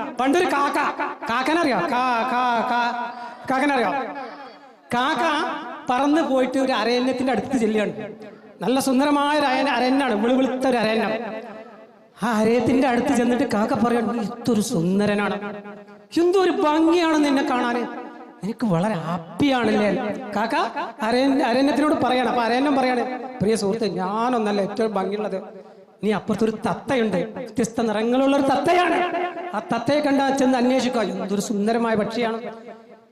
പണ്ടൊരു കാക്ക. കാക്കനറിയോ? കാ കാ കാ. കാക്കനറിയോ? കാക്ക പറന്ന് പോയിട്ട് ഒരു അരയന്നത്തിന്റെ അടുത്ത് ചെല്ലുകയാണ്. നല്ല സുന്ദരമായ ഒരു അരയന്നാണ് അരയനാണ് വെളുവെളുത്ത ഒരു അരയന്നം. ആ അരയത്തിന്റെ അടുത്ത് ചെന്നിട്ട് കാക്ക പറയണം ഇത്തൊരു സുന്ദരനാണ്. എന്തോ ഒരു ഭംഗിയാണ് നിന്നെ കാണാൻ. എനിക്ക് വളരെ ഹാപ്പിയാണല്ലേ? കാക്ക അരയൻ അരയന്നത്തിനോട് പറയണം. അപ്പൊ അരയന്നം പറയാണ് പ്രിയ സുഹൃത്തെ ഞാനൊന്നല്ല ഏറ്റവും ഭംഗിയുള്ളത്. നീ അപ്പുറത്തൊരു തത്തയുണ്ട്. വ്യത്യസ്ത നിറങ്ങളുള്ള ഒരു തത്തയാണ്. ആ തത്തയെ കണ്ട ചെന്ന് അന്വേഷിക്കുക. എന്തൊരു സുന്ദരമായ പക്ഷിയാണ്.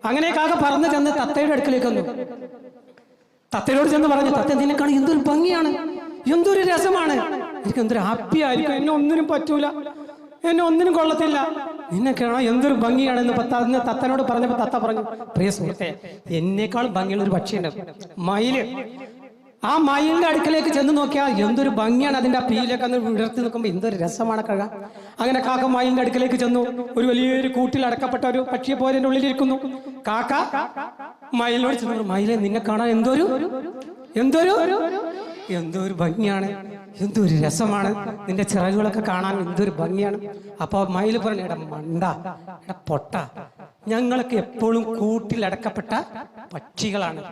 അങ്ങനെ കാക്ക പറന്ന് ചെന്ന് തത്തയുടെ അടുക്കലേക്ക് വന്നു. തത്തയോട് ചെന്ന് പറഞ്ഞു തത്ത നിന്നെ കാണും എന്തൊരു ഭംഗിയാണ്. എന്തൊരു രസമാണ്. എനിക്ക് എന്തൊരു ഹാപ്പി ആയിരിക്കും. എന്നെ ഒന്നിനും പറ്റൂല. എന്നെ ഒന്നിനും കൊള്ളത്തില്ല. നിന്നെ കാണാൻ എന്തൊരു ഭംഗിയാണെന്ന് പത്ത അന്ന് തത്തനോട് പറഞ്ഞപ്പോ തത്ത പറഞ്ഞു പ്രിയ സുഹൃത്തെ എന്നേക്കാൾ ഭംഗിയുള്ള ഒരു പക്ഷിയുണ്ട്. മയിൽ. ആ മയിലിന്റെ അടുക്കലേക്ക് ചെന്ന് നോക്കിയാൽ എന്തൊരു ഭംഗിയാണ് അതിന്റെ ആ പീലൊക്കെ ഒന്ന് വിടർത്തി നിൽക്കുമ്പോൾ എന്തൊരു രസമാണ് കഴ. അങ്ങനെ കാക്ക മയിലിന്റെ അടുക്കലേക്ക് ചെന്നു. ഒരു വലിയൊരു കൂട്ടിൽ അടക്കപ്പെട്ട ഒരു പക്ഷിയെ പോലെ ഉള്ളിലിരിക്കുന്നു കാക്ക മയിലിനോട് ചെന്നു. മയിലെ നിന്നെ കാണാൻ എന്തൊരു എന്തൊരു എന്തോ ഒരു ഭംഗിയാണ്. എന്തോ ഒരു രസമാണ്. നിന്റെ ചിറകുകളൊക്കെ കാണാൻ എന്തൊരു ഭംഗിയാണ്. അപ്പൊ മയിൽ പറഞ്ഞു എടാ മണ്ട. എടാ പൊട്ട. ഞങ്ങളൊക്കെ എപ്പോഴും കൂട്ടിലടക്കപ്പെട്ട പക്ഷികളാണ്.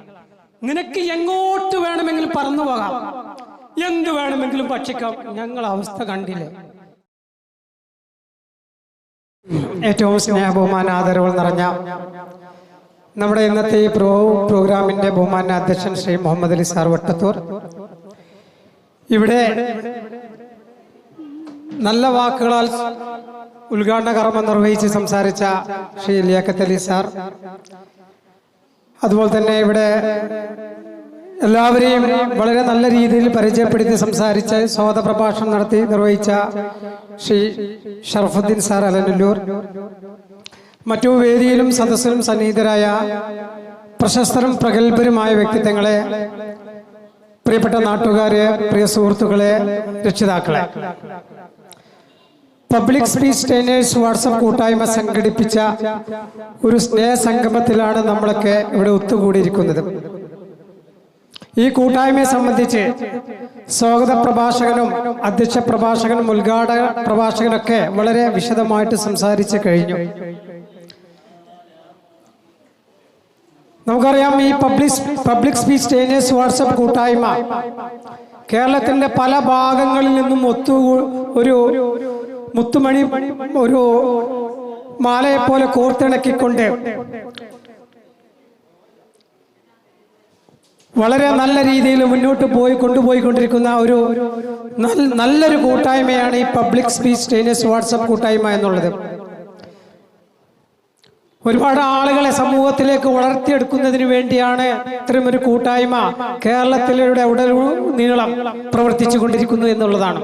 നിനക്ക് എങ്ങോട്ട് വേണമെങ്കിലും പറന്നു പോകാം. എന്ത് വേണമെങ്കിലും ഭക്ഷിക്കാം. ഞങ്ങൾ അവസ്ഥ കണ്ടില്ലേ. ഏറ്റവും സ്നേഹബഹുമാന ആദരവ് നിറഞ്ഞ നമ്മുടെ ഇന്നത്തെ ഈ പ്രോ പ്രോഗ്രാമിന്റെ ബഹുമാന അധ്യക്ഷൻ ശ്രീ മുഹമ്മദ് അലി സാർ വട്ടത്തൂർ. ഇവിടെ നല്ല വാക്കുകളാൽ ഉദ്ഘാടന കർമ്മം നിർവഹിച്ച് സംസാരിച്ച ശ്രീ അലി സാർ. അതുപോലെ തന്നെ ഇവിടെ എല്ലാവരെയും വളരെ നല്ല രീതിയിൽ പരിചയപ്പെടുത്തി സംസാരിച്ച് സ്വാത പ്രഭാഷണം നടത്തി നിർവഹിച്ച ശ്രീ ഷർഫുദ്ദീൻ സാർ അലനല്ലൂർ. മറ്റു വേദിയിലും സദസ്സിലും സന്നിഹിതരായ പ്രശസ്തരും പ്രഗത്ഭരുമായ വ്യക്തിത്വങ്ങളെ പ്രിയപ്പെട്ട നാട്ടുകാരെ പ്രിയ സുഹൃത്തുക്കളെ രക്ഷിതാക്കളെ. പബ്ലിക് സ്പീച്ച് ട്രെയിനേഴ്സ് വാട്സപ്പ് കൂട്ടായ്മ സംഘടിപ്പിച്ച ഒരു സ്നേഹ സംഗമത്തിലാണ് നമ്മളൊക്കെ ഇവിടെ ഒത്തുകൂടിയിരിക്കുന്നത്. ഈ കൂട്ടായ്മയെ സംബന്ധിച്ച് സ്വാഗത പ്രഭാഷകനും അധ്യക്ഷ പ്രഭാഷകനും ഉദ്ഘാടക പ്രഭാഷകനൊക്കെ വളരെ വിശദമായിട്ട് സംസാരിച്ചു കഴിഞ്ഞു. നമുക്കറിയാം ഈ public public speech trainers WhatsApp കൂട്ടായ്മ കേരളത്തിന്റെ പല ഭാഗങ്ങളിൽ നിന്നും ഒത്തു ഒരു മുത്തുമണി ഒരു മാലയെ പോലെ കോർത്തിണക്കിക്കൊണ്ട് വളരെ നല്ല രീതിയിൽ മുന്നോട്ട് പോയി കൊണ്ടുപോയിക്കൊണ്ടിരിക്കുന്ന ഒരു നല്ലൊരു കൂട്ടായ്മയാണ് ഈ പബ്ലിക് സ്പീച്ച് ട്രെയിനേഴ്സ് വാട്സപ്പ് കൂട്ടായ്മ എന്നുള്ളത്. ഒരുപാട് ആളുകളെ സമൂഹത്തിലേക്ക് വളർത്തിയെടുക്കുന്നതിന് വേണ്ടിയാണ് ഇത്തരം ഒരു കൂട്ടായ്മ കേരളത്തിലൂടെ ഉടൽ നീളം പ്രവർത്തിച്ചു കൊണ്ടിരിക്കുന്നു എന്നുള്ളതാണ്.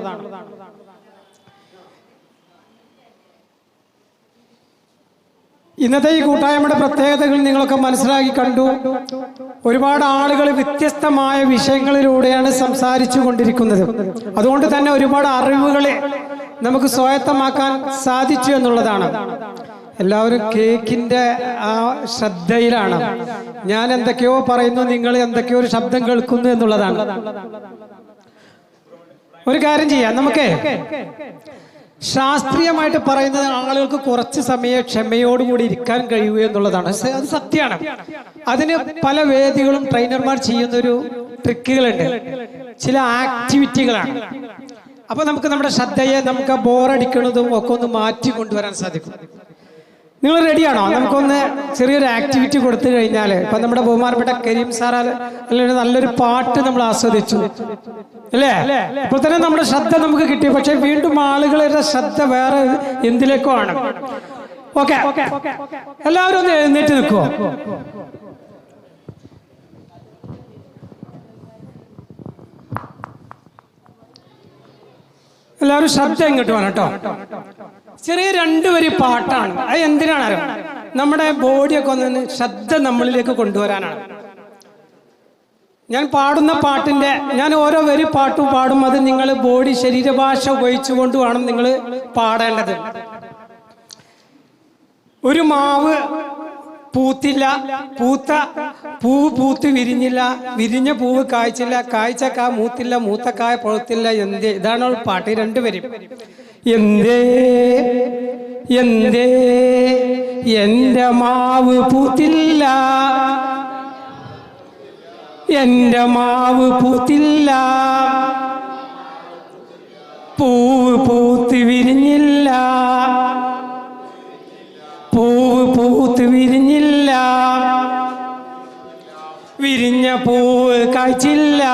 ഇന്നത്തെ ഈ കൂട്ടായ്മയുടെ പ്രത്യേകതകൾ നിങ്ങളൊക്കെ മനസ്സിലാക്കി കണ്ടു. ഒരുപാട് ആളുകൾ വ്യത്യസ്തമായ വിഷയങ്ങളിലൂടെയാണ് സംസാരിച്ചു കൊണ്ടിരിക്കുന്നത്. അതുകൊണ്ട് തന്നെ ഒരുപാട് അറിവുകളെ നമുക്ക് സ്വായത്തമാക്കാൻ സാധിച്ചു എന്നുള്ളതാണ്. എല്ലാവരും കേക്കിന്റെ ആ ശ്രദ്ധയിലാണ്. ഞാൻ എന്തൊക്കെയോ പറയുന്നു നിങ്ങൾ എന്തൊക്കെയോ ഒരു ശബ്ദം കേൾക്കുന്നു എന്നുള്ളതാണ്. ഒരു കാര്യം ചെയ്യാം നമുക്കേ ശാസ്ത്രീയമായിട്ട് പറയുന്നത് ആളുകൾക്ക് കുറച്ച് സമയം ക്ഷമയോടുകൂടി ഇരിക്കാൻ കഴിയൂ എന്നുള്ളതാണ്. അത് സത്യമാണ്. അതിന് പല വേദികളും ട്രെയിനർമാർ ചെയ്യുന്ന ഒരു ട്രിക്കുകളുണ്ട് ചില ആക്ടിവിറ്റികളാണ് അപ്പൊ നമുക്ക് നമ്മുടെ ശ്രദ്ധയെ നമുക്ക് ബോറടിക്കുന്നതും ഒക്കെ ഒന്ന് മാറ്റി കൊണ്ടുവരാൻ സാധിക്കും. നിങ്ങൾ റെഡിയാണോ നമുക്കൊന്ന് ചെറിയൊരു ആക്ടിവിറ്റി കൊടുത്തു കഴിഞ്ഞാൽ ഇപ്പൊ നമ്മുടെ ബഹുമാനപ്പെട്ട കരീം സാറാൽ അല്ലെങ്കിൽ നല്ലൊരു പാട്ട് നമ്മൾ ആസ്വദിച്ചു. അല്ലേ? ഇപ്പൊ തന്നെ നമ്മുടെ ശ്രദ്ധ നമുക്ക് കിട്ടി. പക്ഷെ വീണ്ടും ആളുകളുടെ ശ്രദ്ധ വേറെ എന്തിലേക്കോ ആണ്. ഓക്കെ. എല്ലാവരും ഒന്ന് എഴുന്നേറ്റ് നിൽക്കുമോ എല്ലാവരും ശ്രദ്ധ ഇങ്ങോട്ട് വേണം കേട്ടോ. ചെറിയ വരി പാട്ടാണ്. അത് എന്തിനാണ്? നമ്മുടെ ബോഡിയൊക്കെ ഒന്ന് ശ്രദ്ധ നമ്മളിലേക്ക് കൊണ്ടുവരാനാണ്. ഞാൻ പാടുന്ന പാട്ടിന്റെ ഞാൻ ഓരോ വരി പാട്ടു പാടും അത് നിങ്ങൾ ബോഡി ശരീരഭാഷ ഉപയോഗിച്ചുകൊണ്ട് വേണം നിങ്ങൾ പാടേണ്ടത്. ഒരു മാവ് പൂത്തില്ല പൂത്ത പൂവ് പൂത്ത് വിരിഞ്ഞില്ല വിരിഞ്ഞ പൂവ് കായ്ച്ചില്ല കായ്ച്ച കാ മൂത്തില്ല മൂത്ത കായ പഴുത്തില്ല എന്ത്? ഇതാണ് പാട്ട്. രണ്ടുപേരും. എന്തേ? എന്തേ? എന്റെ മാവ് പൂത്തില്ല. എന്റെ മാവ് പൂത്തില്ല. പൂവ് പൂത്ത് വിരിഞ്ഞില്ല. പൂവ് പൂത്ത് വിരിഞ്ഞില്ല. വിരിഞ്ഞ പൂവ് കായ്ച്ചില്ല.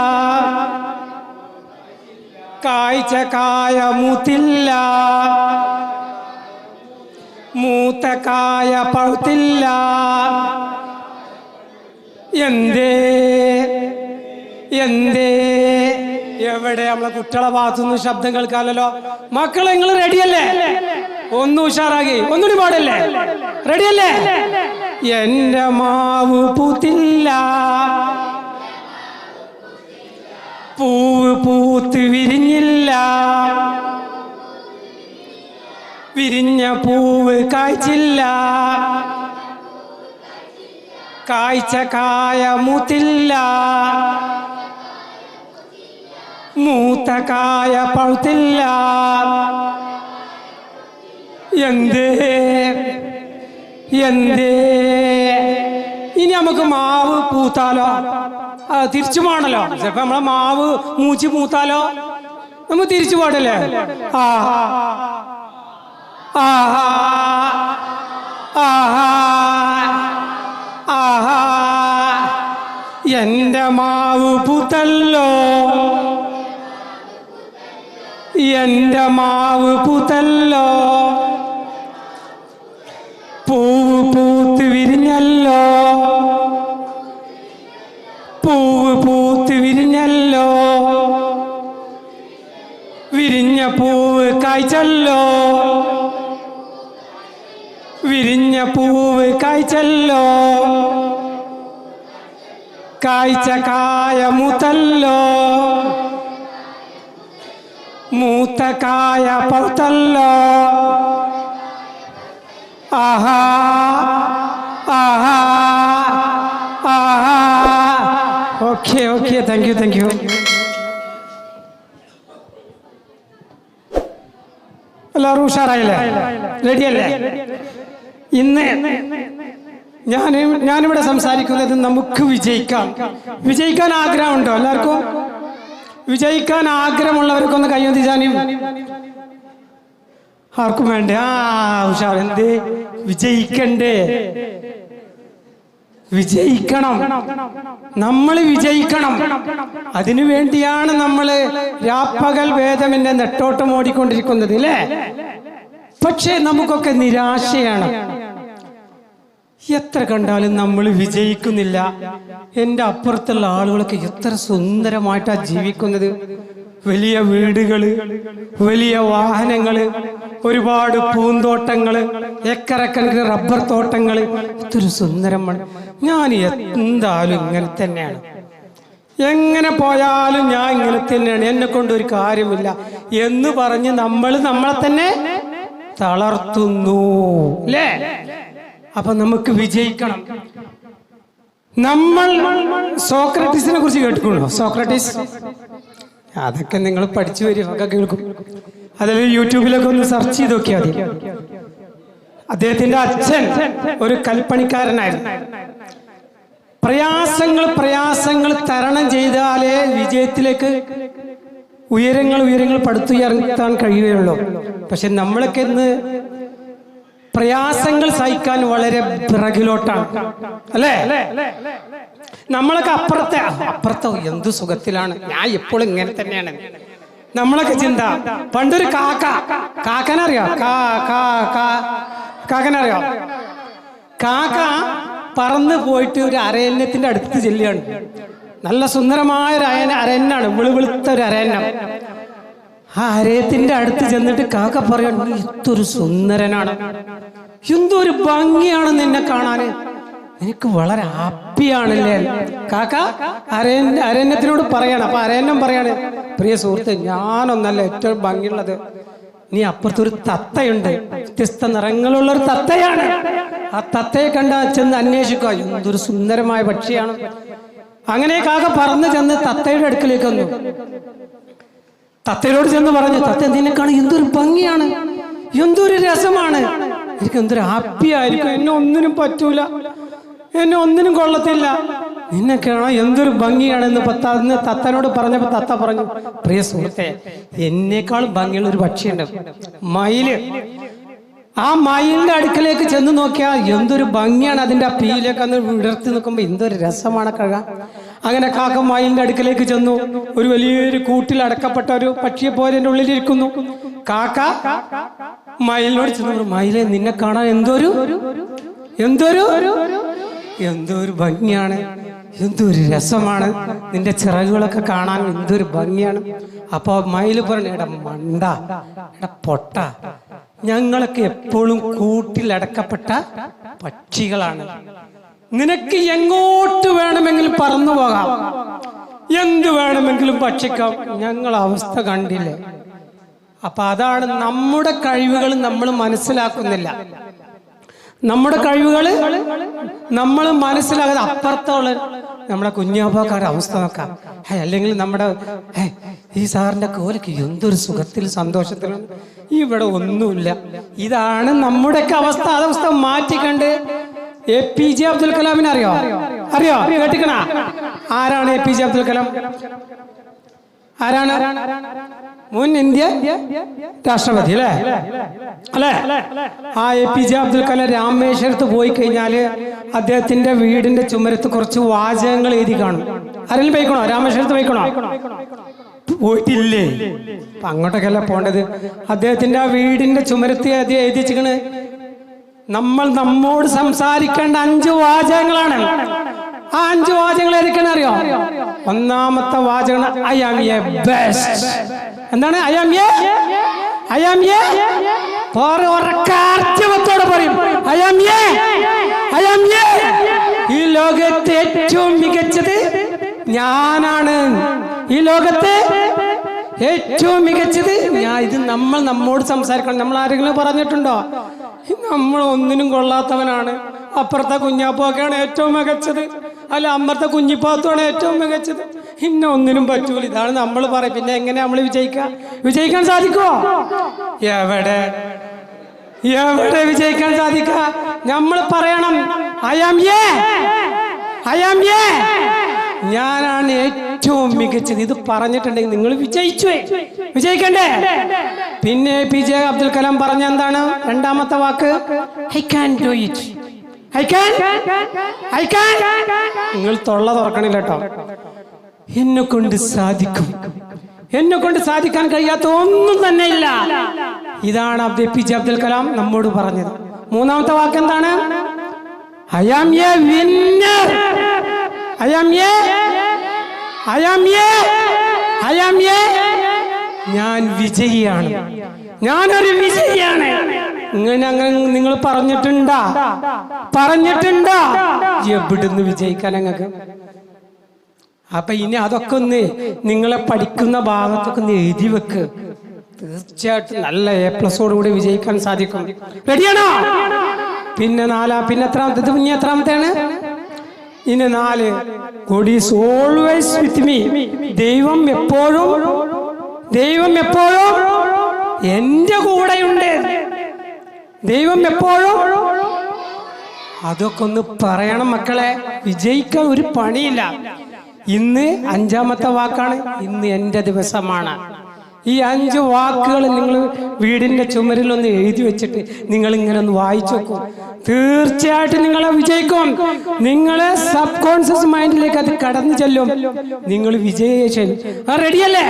കായ്ച്ച കായ മൂത്തില്ല മൂത്ത കായ പഴുത്തില്ല. എന്തേ എന്തേ? എവിടെ നമ്മളെ കുട്ടികളെ ഭാഗത്തുനിന്ന് ശബ്ദം കേൾക്കാമല്ലോ? മക്കളെ നിങ്ങൾ റെഡിയല്ലേ? ഒന്ന് ഉഷാറാകി ഒന്നുകൂടി പാടല്ലേ? റെഡിയല്ലേ? എന്റെ മാവ് പൂത്തില്ല. പൂവ് പൂത്ത് വിരിഞ്ഞില്ല. വിരിഞ്ഞ പൂവ് കായ്ച്ചില്ല. കായ്ച്ച കായ മൂത്തില്ല. മൂത്ത കായ പഴുത്തില്ല. എന്തേ? എന്തേ? ഇനി നമുക്ക് മാവ് പൂത്താലോ തിരിച്ചു പോണല്ലോ ചിലപ്പോ നമ്മളെ മാവ് മൂച്ചി പൂത്താലോ നമുക്ക് തിരിച്ചു പോടല്ലേ എന്റെ മാവ് പൂത്തല്ലോ എന്റെ മാവ് പൂത്തല്ലോ പൂവ് പൂത്ത് വിരിഞ്ഞല്ലോ കായ്ച്ചല്ലോ. വിരിഞ്ഞ പൂവ് കായ്ച്ചല്ലോ. കായ്ച്ച കായ മൂത്തല്ലോ. മൂത്ത കായ പൗത്തല്ലോ. ആഹാ ആഹാ ആഹാ. Okay okay. Thank you thank you ഉഷാറായില്ലേ? റെഡിയല്ലേ? ഇന്ന് ഞാൻ ഞാനിവിടെ സംസാരിക്കുന്നത് നമുക്ക് വിജയിക്കാം. വിജയിക്കാൻ ആഗ്രഹമുണ്ടോ എല്ലാവർക്കും? വിജയിക്കാൻ ആഗ്രഹമുള്ളവർക്കൊന്ന് കയ്യൊന്തിച്ചാനും ആർക്കും വേണ്ടേ? ആ ഉഷാർ. എന്ത്? വിജയിക്കണ്ടേ? വിജയിക്കണം. നമ്മൾ വിജയിക്കണം. അതിനുവേണ്ടിയാണ് നമ്മൾ രാപ്പകൽ വേദമിന്റെ നെട്ടോട്ടം ഓടിക്കൊണ്ടിരിക്കുന്നത് അല്ലേ പക്ഷേ നമുക്കൊക്കെ നിരാശയാണ്. എത്ര കണ്ടാലും നമ്മൾ വിജയിക്കുന്നില്ല. എന്റെ അപ്പുറത്തുള്ള ആളുകളൊക്കെ എത്ര സുന്ദരമായിട്ടാണ് ജീവിക്കുന്നത്. വലിയ വീടുകൾ വലിയ വാഹനങ്ങൾ ഒരുപാട് പൂന്തോട്ടങ്ങൾ എക്കരക്കണക്കിന് റബ്ബർ തോട്ടങ്ങൾ. ഇതൊരു സുന്ദരമാണ്. ഞാൻ എന്തായാലും ഇങ്ങനെ തന്നെയാണ്. എങ്ങനെ പോയാലും ഞാൻ ഇങ്ങനെ തന്നെയാണ്. എന്നെ കൊണ്ട് ഒരു കാര്യമില്ല. എന്ന് പറഞ്ഞ് നമ്മൾ നമ്മളെ തന്നെ തളർത്തുന്നു. അല്ലേ? അപ്പൊ നമുക്ക് വിജയിക്കണം. നമ്മൾ സോക്രട്ടീസിനെ കുറിച്ച് കേട്ടിട്ടുണ്ടോ? സോക്രട്ടീസ്? അതൊക്കെ നിങ്ങൾ പഠിച്ചു വരും ഒക്കെ കേൾക്കും. അതല്ലെങ്കിൽ യൂട്യൂബിലൊക്കെ ഒന്ന് സെർച്ച് ചെയ്ത് നോക്കിയാൽ മതി. അദ്ദേഹത്തിന്റെ അച്ഛൻ ഒരു കൽപ്പണിക്കാരനായിരുന്നു. പ്രയാസങ്ങൾ പ്രയാസങ്ങൾ തരണം ചെയ്താലേ വിജയത്തിലേക്ക് ഉയരങ്ങൾ ഉയരങ്ങൾ പടുത്തുയർത്താൻ കഴിയുകയുള്ളൂ. പക്ഷെ നമ്മളൊക്കെ ഇന്ന് പ്രയാസങ്ങൾ സഹിക്കാൻ വളരെ പിറകിലോട്ടാണ്. അല്ലേ? നമ്മളൊക്കെ അപ്പുറത്തെ അപ്പുറത്തെ എന്ത് സുഖത്തിലാണ്? ഞാൻ എപ്പോഴും ഇങ്ങനെ തന്നെയാണ്. നമ്മളൊക്കെ ചിന്ത പണ്ടൊരു കാക്ക കാക്കനറിയോ? കാ കാ കാ കാക്കനറിയോ? കാക്ക പറന്ന് പോയിട്ട് ഒരു അരയന്നത്തിന്റെ അടുത്ത് ചെല്ലുകയാണ്. നല്ല സുന്ദരമായ ഒരു അയന അരയന്നാണ് വെളുവെളുത്ത ഒരു അരയന്നം. ആ അടുത്ത് ചെന്നിട്ട് കാക്ക പറയുന്നു "നീ ഇതൊരു സുന്ദരനാണ്. എന്തോ ഒരു ഭംഗിയാണ് നിന്നെ കാണാന് എനിക്ക് വളരെ ഹാപ്പിയാണല്ലേ? കാക്ക അരയൻ അരണ്യത്തിനോട് പറയാണ്. അപ്പൊ അരയന്നം പറയാണ് പ്രിയ സുഹൃത്ത് ഞാനൊന്നല്ല ഏറ്റവും ഭംഗിയുള്ളത്. നീ അപ്പുറത്തൊരു തത്തയുണ്ട്. വ്യത്യസ്ത നിറങ്ങളുള്ള ഒരു തത്തയാണ്. ആ തത്തയെ കണ്ട ചെന്ന് അന്വേഷിക്കുക. എന്തൊരു സുന്ദരമായ പക്ഷിയാണ്. അങ്ങനെ കാക്ക പറന്ന് ചെന്ന് തത്തയുടെ അടുക്കലേക്ക് വന്നു. തത്തയോട് ചെന്ന് പറഞ്ഞു തത്ത നിന്നെക്കാണ് എന്തൊരു ഭംഗിയാണ് എന്തൊരു രസമാണ്. എനിക്ക് എന്തൊരു ഹാപ്പി ആയിരിക്കും. എന്നെ ഒന്നിനും പറ്റൂല. എന്നെ ഒന്നിനും കൊള്ളത്തില്ല. നിന്നെ കാണാൻ എന്തൊരു ഭംഗിയാണെന്ന് പത്ത അന്ന് തത്തനോട് പറഞ്ഞപ്പോ തത്ത പറഞ്ഞു പ്രിയ സുഹൃത്തെ എന്നേക്കാളും ഭംഗിയുള്ള ഒരു പക്ഷിയുണ്ട്. മയിൽ ആ മയിലിന്റെ അടുക്കലേക്ക് ചെന്ന് നോക്കിയാൽ എന്തൊരു ഭംഗിയാണ് അതിന്റെ ആ പീലൊക്കെ അന്ന് വിടർത്തി നിൽക്കുമ്പോൾ എന്തൊരു രസമാണ് കഴ അങ്ങനെ കാക്ക മായിലിന്റെ അടുക്കലേക്ക് ചെന്നു. ഒരു വലിയൊരു കൂട്ടിൽ അടക്കപ്പെട്ട ഒരു പക്ഷിയെ പോലെ ഉള്ളിലിരിക്കുന്നു. കാക്ക മയിലിനോട് ചെന്നു മയിലെ നിന്നെ കാണാൻ എന്തൊരു എന്തൊരു എന്തൊരു ഭംഗിയാണ് എന്തൊരു രസമാണ്. നിന്റെ ചിറകുകളൊക്കെ കാണാൻ എന്തൊരു ഭംഗിയാണ്. അപ്പൊ മയിൽ പറഞ്ഞു എടാ മണ്ട എടാ പൊട്ട. ഞങ്ങളൊക്കെ എപ്പോഴും കൂട്ടിലടക്കപ്പെട്ട പക്ഷികളാണ്. നിനക്ക് എങ്ങോട്ട് വേണമെങ്കിലും പറന്നു പോകാം. എന്ത് വേണമെങ്കിലും ഭക്ഷിക്കാം. ഞങ്ങൾ അവസ്ഥ കണ്ടില്ലേ. അപ്പൊ അതാണ് നമ്മുടെ കഴിവുകൾ നമ്മൾ മനസ്സിലാക്കുന്നില്ല. നമ്മുടെ കഴിവുകൾ നമ്മൾ മനസ്സിലാകാതെ അപ്പുറത്തുള്ള നമ്മുടെ കുഞ്ഞാപ്പാക്കാരുടെ അവസ്ഥ നോക്കാം. അല്ലെങ്കിൽ നമ്മുടെ ഈ സാറിന്റെ കോലക്ക് എന്തൊരു സുഖത്തിൽ സന്തോഷത്തിൽ ഇവിടെ ഒന്നുമില്ല. ഇതാണ് നമ്മുടെയൊക്കെ അവസ്ഥ. അതവസ്ഥ മാറ്റിക്കണ്ട്. എ പി ജെ അബ്ദുൽ കലാമിനെ അറിയോ? അറിയോ? കേട്ടിക്കണ? ആരാണ് A P J Abdul Kalam? ആരാണ്? മുൻ ഇന്ത്യ രാഷ്ട്രപതി അല്ലേ? അല്ലേ? ആ A P J Abdul Kalam രാമേശ്വരത്ത് പോയി കഴിഞ്ഞാൽ അദ്ദേഹത്തിന്റെ വീടിന്റെ ചുമരത്ത് കുറച്ച് വാചകങ്ങൾ എഴുതി കാണും. ആരെങ്കിലും പോയിക്കണോ? രാമേശ്വരത്ത് പോയിക്കണോ? പോയിട്ടില്ലേ? അപ്പൊ അങ്ങോട്ടൊക്കെയല്ല പോണ്ടത് അദ്ദേഹത്തിന്റെ ആ വീടിന്റെ ചുമരത്ത് എഴുതി വെച്ചിക്കണ് നമ്മൾ നമ്മോട് സംസാരിക്കേണ്ട അഞ്ച് വാചകങ്ങളാണ്. ആ അഞ്ച് വാചകങ്ങൾ ഏതൊക്കെയാണ് അറിയോ? ഒന്നാമത്തെ വാചകം ഐ ആം എ ബെസ്റ്റ് എന്താണ്? I am a I am a ഉറക്കാർച്ചവത്തോടെ പറയും. I am a I am a ഈ ലോകത്തെ ഏറ്റവും മികച്ചത് ഞാനാണ്. ഈ ലോകത്തെ ഏറ്റവും മികച്ചത് ഞാൻ ഇത് നമ്മൾ നമ്മോട് സംസാരിക്കണം. നമ്മൾ ആരെങ്കിലും പറഞ്ഞിട്ടുണ്ടോ? നമ്മൾ ഒന്നിനും കൊള്ളാത്തവനാണ്. അപ്പുറത്തെ കുഞ്ഞാപ്പൊക്കെയാണ് ഏറ്റവും മികച്ചത്. അല്ല അമ്പറത്തെ കുഞ്ഞിപ്പാത്തുമാണ് ഏറ്റവും മികച്ചത്. ഇന്ന ഒന്നിനും പറ്റൂല. ഇതാണ് നമ്മൾ പറയും പിന്നെ എങ്ങനെ നമ്മൾ വിജയിക്കുക വിജയിക്കാൻ സാധിക്കുമോ എവിടെ? എവിടെ വിജയിക്കാൻ സാധിക്ക? നമ്മൾ പറയണം ഐ ആം ഏ ഐ ആം ഏ ഞാനാണ് ഏറ്റവും മികച്ചത്. ഇത് പറഞ്ഞിട്ടുണ്ടെങ്കിൽ നിങ്ങൾ വിജയിച്ചു. വിജയിക്കണ്ടേ? പിന്നെ പി ജെ അബ്ദുൽ കലാം പറഞ്ഞ എന്താണ്? രണ്ടാമത്തെ വാക്ക് I can do it. I can? I can? നിങ്ങൾ തൊള്ള തുറക്കണില്ല കേട്ടോ. എന്നെ കൊണ്ട് സാധിക്കും. എന്നെ കൊണ്ട് സാധിക്കാൻ കഴിയാത്ത ഒന്നും തന്നെ ഇല്ല. ഇതാണ് അബ്ദുൽ പി ജെ അബ്ദുൽ കലാം നമ്മോട് പറഞ്ഞത്. മൂന്നാമത്തെ വാക്ക് എന്താണ്? I am a winner. I am a ഞാൻ വിജയിയാണ്. ഞാനൊരു വിജയിയാണ്. ഇങ്ങനെ അങ്ങനെ നിങ്ങൾ പറഞ്ഞിട്ടുണ്ടാ? പറഞ്ഞിട്ടുണ്ടാ? എവിടുന്ന് വിജയിക്കാൻ ഞങ്ങൾക്ക് അപ്പൊ ഇനി അതൊക്കെ ഒന്ന് നിങ്ങളെ പഠിക്കുന്ന ഭാഗത്തൊക്കെ ഒന്ന് എഴുതി വെക്ക്. തീർച്ചയായിട്ടും നല്ല എ പ്ലസോട് കൂടി വിജയിക്കാൻ സാധിക്കും. റെഡിയാണോ പിന്നെ നാലാ പിന്നെ എത്രാമത്തെ ഇനി എത്രാമത്തെയാണ് ഇനി നാല്. ഗോഡ് ഓൾവേസ് വിത്ത് മീ ദൈവം എപ്പോഴും ദൈവം എപ്പോഴും എന്റെ കൂടെയുണ്ട്. ദൈവം എപ്പോഴും. അതൊക്കെ ഒന്ന് പറയണം മക്കളെ. വിജയിക്കാൻ ഒരു പണിയില്ല. ഇന്ന് അഞ്ചാമത്തെ വാക്കാണ്. ഇന്ന് എന്റെ ദിവസമാണ്. ഈ അഞ്ച് വാക്കുകൾ നിങ്ങൾ വീടിന്റെ ചുമരിൽ ഒന്ന് എഴുതി വെച്ചിട്ട് നിങ്ങൾ ഇങ്ങനെ ഒന്ന് വായിച്ചു നോക്കും. തീർച്ചയായിട്ടും നിങ്ങളെ വിജയിക്കും. നിങ്ങളെ സബ് കോൺഷ്യസ് മൈൻഡിലേക്ക് അത് കടന്നു ചെല്ലും. നിങ്ങൾ വിജയിച്ചു റെഡിയല്ലേ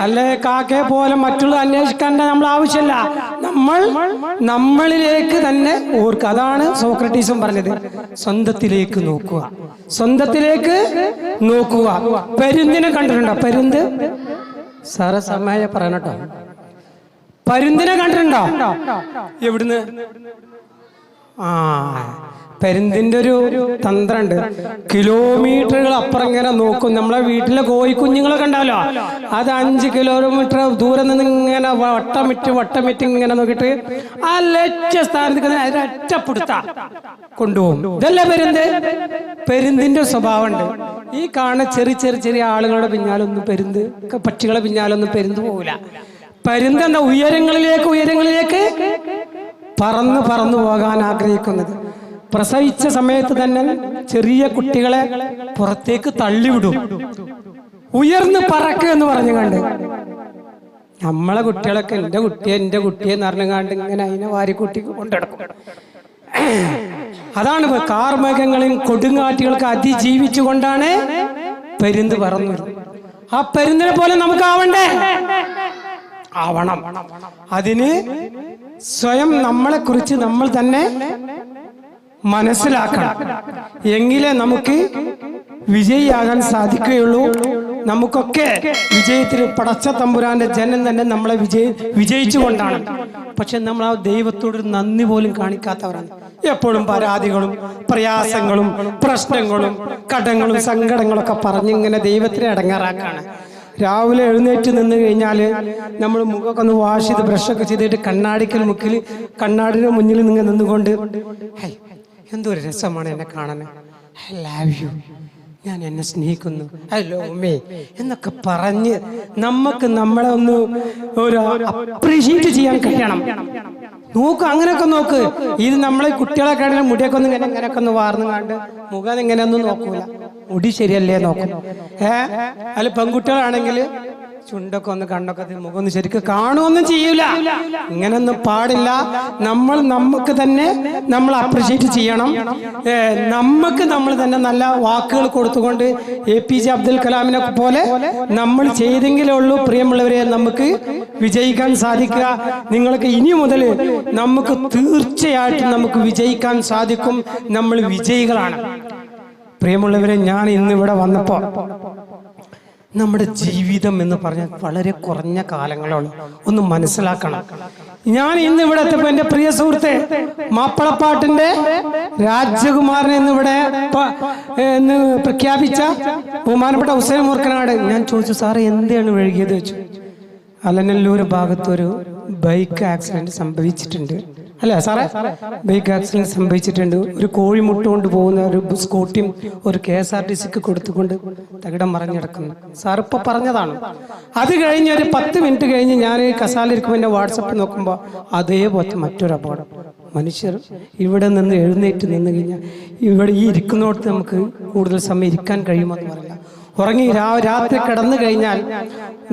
അല്ലേ? കാക്കെ പോലെ മറ്റുള്ള അന്വേഷിക്കേണ്ട നമ്മൾ ആവശ്യമില്ല. നമ്മൾ നമ്മളിലേക്ക് തന്നെ ഓർക്കുക. അതാണ് സോക്രട്ടീസും പറഞ്ഞത്. സ്വന്തത്തിലേക്ക് നോക്കുക. സ്വന്തത്തിലേക്ക് നോക്കുക. പരുന്തിനെ കണ്ടിട്ടുണ്ടോ? പരുന്ത്? സാറെ സമയ പറയണട്ടോ പരുന്തിനെ കണ്ടിട്ടുണ്ടോ? എവിടുന്ന്? ആ. പരുന്തിന്റെ ഒരു തന്ത്രണ്ട്. കിലോമീറ്ററുകൾ അപ്പുറം ഇങ്ങനെ നോക്കും. നമ്മളെ വീട്ടിലെ കോഴിക്കുഞ്ഞുങ്ങളൊക്കെ ഉണ്ടാവല്ലോ. അത് അഞ്ച് കിലോമീറ്റർ ദൂരെ നിന്ന് ഇങ്ങനെ വട്ടമിറ്റ് വട്ടമിറ്റ് ഇങ്ങനെ നോക്കിട്ട് ആ ലക്ഷ്യ സ്ഥാനത്ത് അതിനൊറ്റപ്പെടുത്ത കൊണ്ടുപോകും. ഇതല്ലേ പെരുന്ത്? പെരുന്തിന്റെ സ്വഭാവമുണ്ട്. ഈ കാണുന്ന ചെറിയ ചെറിയ ചെറിയ ആളുകളുടെ പിന്നാലൊന്നും പെരുന്ത് പക്ഷികളെ പിന്നാലൊന്നും പെരുന്ത് പോകില്ല പരുന്തെന്ന ഉയരങ്ങളിലേക്ക് ഉയരങ്ങളിലേക്ക്? പറന്ന് പറന്നു പോകാൻ ആഗ്രഹിക്കുന്നത്. പ്രസവിച്ച സമയത്ത് തന്നെ ചെറിയ കുട്ടികളെ പുറത്തേക്ക് തള്ളിവിടും. ഉയർന്ന് പറക്കുക എന്ന് പറഞ്ഞു കണ്ട്. നമ്മളെ കുട്ടികളൊക്കെ എന്റെ കുട്ടിയെ എന്റെ കുട്ടിയെ എന്ന് പറഞ്ഞു കണ്ട് ഇങ്ങനെ അതിനെ വാരിക്കൂട്ടി കൊണ്ടെടുക്കും അതാണ് കാർമേഘങ്ങളെയും കൊടുങ്കാറ്റുകൾക്ക് അതിജീവിച്ചുകൊണ്ടാണ് പരുന്ത് പറന്നു ആ പരുന്തിനെ പോലെ നമുക്ക് ആവണ്ടേ? ആവണം. അതിന് സ്വയം നമ്മളെ കുറിച്ച് നമ്മൾ തന്നെ മനസ്സിലാക്കണം. എങ്കിലേ നമുക്ക് വിജയിയാകാൻ സാധിക്കുകയുള്ളൂ. നമുക്കൊക്കെ വിജയത്തിന് പടച്ച തമ്പുരാന്റെ ജനം തന്നെ നമ്മളെ വിജയി വിജയിച്ചുകൊണ്ടാണ്. പക്ഷെ നമ്മൾ ആ ദൈവത്തോട് നന്ദി പോലും കാണിക്കാത്തവരാണ്. എപ്പോഴും പരാതികളും പ്രയാസങ്ങളും പ്രശ്നങ്ങളും കടങ്ങളും സങ്കടങ്ങളൊക്കെ പറഞ്ഞിങ്ങനെ ദൈവത്തിനെ അടങ്ങാറാക്കാണ്. രാവിലെ എഴുന്നേറ്റ് നിന്ന് കഴിഞ്ഞാൽ നമ്മൾ മുഖമൊക്കെ ഒന്ന് വാഷ് ചെയ്ത് ബ്രഷൊക്കെ ചെയ്തിട്ട് കണ്ണാടിക്കൽ മുക്കിൽ കണ്ണാടിന് മുന്നിൽ നിങ്ങൾ നിന്നുകൊണ്ട് എന്തോ എന്തൊരു രസമാണ് എന്നെ കാണാൻ ഐ ലവ് യു ഞാൻ എന്നെ സ്നേഹിക്കുന്നു. ഹലോ മേ എന്നൊക്കെ പറഞ്ഞ് നമുക്ക് നമ്മളെ ഒന്ന് ഒരു അപ്രീഷിയേറ്റ് ചെയ്യാൻ കഴിയണം. നോക്ക് അങ്ങനെയൊക്കെ നോക്ക്. ഇത് നമ്മളെ കുട്ടികളെ കാണുന്ന മുടിയൊക്കെ ഒന്ന് ഇങ്ങനെ ഇങ്ങനെയൊക്കെ ഒന്ന് വാർന്നു കണ്ട് മുഖം ഇങ്ങനെ ഒന്നും നോക്കൂല. മുടി ശരിയല്ലേ നോക്കും? ഏ? അല്ല പെൺകുട്ടികളാണെങ്കിൽ ചുണ്ടൊക്കെ ഒന്ന് കണ്ണൊക്കെ മുഖം ഒന്ന് ശരിക്കും കാണുമൊന്നും ചെയ്യൂല. ഇങ്ങനൊന്നും പാടില്ല. നമ്മൾ നമുക്ക് തന്നെ നമ്മൾ അപ്രിഷിയേറ്റ് ചെയ്യണം. നമുക്ക് നമ്മൾ തന്നെ നല്ല വാക്കുകൾ കൊടുത്തുകൊണ്ട് എ പി ജെ അബ്ദുൽ കലാമിനെ പോലെ നമ്മൾ ചെയ്തെങ്കിലേ ഉള്ളൂ പ്രിയമുള്ളവരെ നമുക്ക് വിജയിക്കാൻ സാധിക്കുക. നിങ്ങൾക്ക് ഇനി മുതൽ നമുക്ക് തീർച്ചയായിട്ടും നമുക്ക് വിജയിക്കാൻ സാധിക്കും. നമ്മൾ വിജയികളാണ്. പ്രിയമുള്ളവരെ ഞാൻ ഇന്ന് ഇവിടെ വന്നപ്പോൾ നമ്മുടെ ജീവിതം എന്ന് പറഞ്ഞാൽ വളരെ കുറഞ്ഞ കാലങ്ങളാണ്. ഒന്ന് മനസ്സിലാക്കണം. ഞാൻ ഇന്ന് ഇവിടെ എത്തിയപ്പോ എന്റെ പ്രിയ സുഹൃത്തെ മാപ്പിളപ്പാട്ടിന്റെ രാജകുമാരൻ എന്നിവിടെ എന്ന് പ്രഖ്യാപിച്ച ബഹുമാനപ്പെട്ട ഹുസൈൻ മൂർക്കനാട്. ഞാൻ ചോദിച്ചു സാറേ എന്താണ് വഴുകിയത് വെച്ചു അലനല്ലൂർ ഭാഗത്തൊരു ബൈക്ക് ആക്സിഡന്റ് സംഭവിച്ചിട്ടുണ്ട്. അല്ല സാറേ? ബൈക്ക് ആക്സിഡന്റ് സംഭവിച്ചിട്ടുണ്ട്. ഒരു കോഴിമുട്ട കൊണ്ട് പോകുന്ന ഒരു സ്കൂട്ടിയും ഒരു കെ എസ് ആർ ടി സിക്ക് കൊടുത്തുകൊണ്ട് തകിടം മറിഞ്ഞിടക്കുന്നു സാർ ഇപ്പൊ പറഞ്ഞതാണ്. അത് കഴിഞ്ഞ് ഒരു പത്ത് മിനിറ്റ് കഴിഞ്ഞ് ഞാൻ കസാലിരിക്കുമ്പോൾ എന്റെ വാട്സപ്പ് നോക്കുമ്പോൾ അതേപോലത്തെ മറ്റൊരു അപകടം. മനുഷ്യർ ഇവിടെ നിന്ന് എഴുന്നേറ്റ് നിന്ന് കഴിഞ്ഞാൽ ഇവിടെ ഈ ഇരിക്കുന്നിടത്ത് നമുക്ക് കൂടുതൽ സമയം ഇരിക്കാൻ കഴിയുമെന്ന് പറയില്ല ഉറങ്ങി രാത്രി കിടന്നു കഴിഞ്ഞാൽ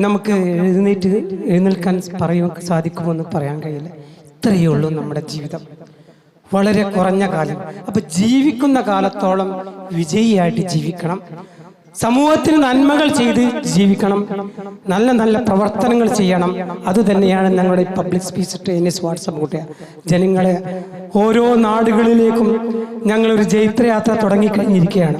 നമുക്ക് എഴുന്നേറ്റ് എഴുന്നേൽക്കാൻ പറയുവാൻ സാധിക്കുമെന്ന് പറയാൻ കഴിയില്ല. ഇത്രയേ ഉള്ളൂ നമ്മുടെ ജീവിതം. വളരെ കുറഞ്ഞ കാലം. അപ്പൊ ജീവിക്കുന്ന കാലത്തോളം വിജയിയായിട്ട് ജീവിക്കണം. സമൂഹത്തിന് നന്മകൾ ചെയ്ത് ജീവിക്കണം. നല്ല നല്ല പ്രവർത്തനങ്ങൾ ചെയ്യണം. അത് തന്നെയാണ് ഞങ്ങളുടെ പബ്ലിക് സ്പീച്ച് ട്രെയിനിസ് വാട്സപ്പ് കൂട്ടിയ ജനങ്ങളെ ഓരോ നാടുകളിലേക്കും ഞങ്ങളൊരു ജൈത്രയാത്ര തുടങ്ങിക്കഴിഞ്ഞിരിക്കുകയാണ്.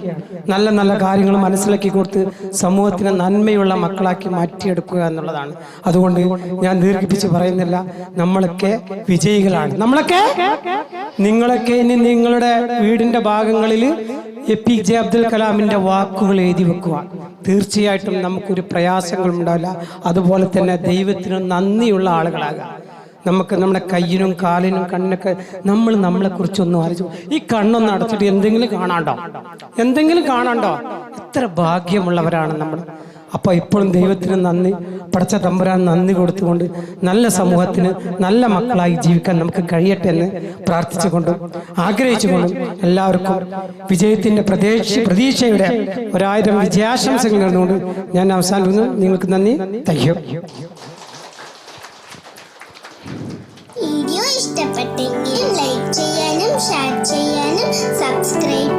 നല്ല നല്ല കാര്യങ്ങൾ മനസ്സിലാക്കി കൊടുത്ത് സമൂഹത്തിന് നന്മയുള്ള മക്കളാക്കി മാറ്റിയെടുക്കുക എന്നുള്ളതാണ്. അതുകൊണ്ട് ഞാൻ ദീർഘിപ്പിച്ച് പറയുന്നില്ല. നമ്മളൊക്കെ വിജയികളാണ്. നമ്മളൊക്കെ? നിങ്ങളൊക്കെ ഇനി നിങ്ങളുടെ വീടിന്റെ ഭാഗങ്ങളിൽ എ പി ജെ അബ്ദുൽ കലാമിന്റെ വാക്കുകൾ എഴുതി വെക്കുക. തീർച്ചയായിട്ടും നമുക്കൊരു പ്രയാസങ്ങളും ഉണ്ടാവില്ല. അതുപോലെ തന്നെ ദൈവത്തിന് നന്ദിയുള്ള ആളുകളാകുക. നമുക്ക് നമ്മുടെ കയ്യിനും കാലിനും കണ്ണൊക്കെ നമ്മൾ നമ്മളെ കുറിച്ചൊന്നും ആലോചിച്ചു ഈ കണ്ണൊന്ന് അടച്ചിട്ട് എന്തെങ്കിലും കാണാണ്ടോ? എന്തെങ്കിലും കാണാണ്ടോ? എത്ര ഭാഗ്യമുള്ളവരാണ് നമ്മൾ. അപ്പോൾ ഇപ്പോഴും ദൈവത്തിന് നന്ദി. പടച്ച തമ്പുരാൻ നന്ദി കൊടുത്തുകൊണ്ട് നല്ല സമൂഹത്തിന് നല്ല മക്കളായി ജീവിക്കാൻ നമുക്ക് കഴിയട്ടെ എന്ന് പ്രാർത്ഥിച്ചുകൊണ്ടും ആഗ്രഹിച്ചുകൊണ്ടും എല്ലാവർക്കും വിജയത്തിന്റെ പ്രതീക്ഷ പ്രതീക്ഷയുടെ ഒരായിരം വിജയാശംസകൾ നേർന്നുകൊണ്ട് ഞാൻ അവസാനിക്കുന്നു നിങ്ങൾക്ക് നന്ദി. താങ്ക് യു വീഡിയോ ഇഷ്ടപ്പെട്ടെങ്കിൽ ലൈക്ക് ചെയ്യാനും ഷെയർ ചെയ്യാനും സബ്സ്ക്രൈബ്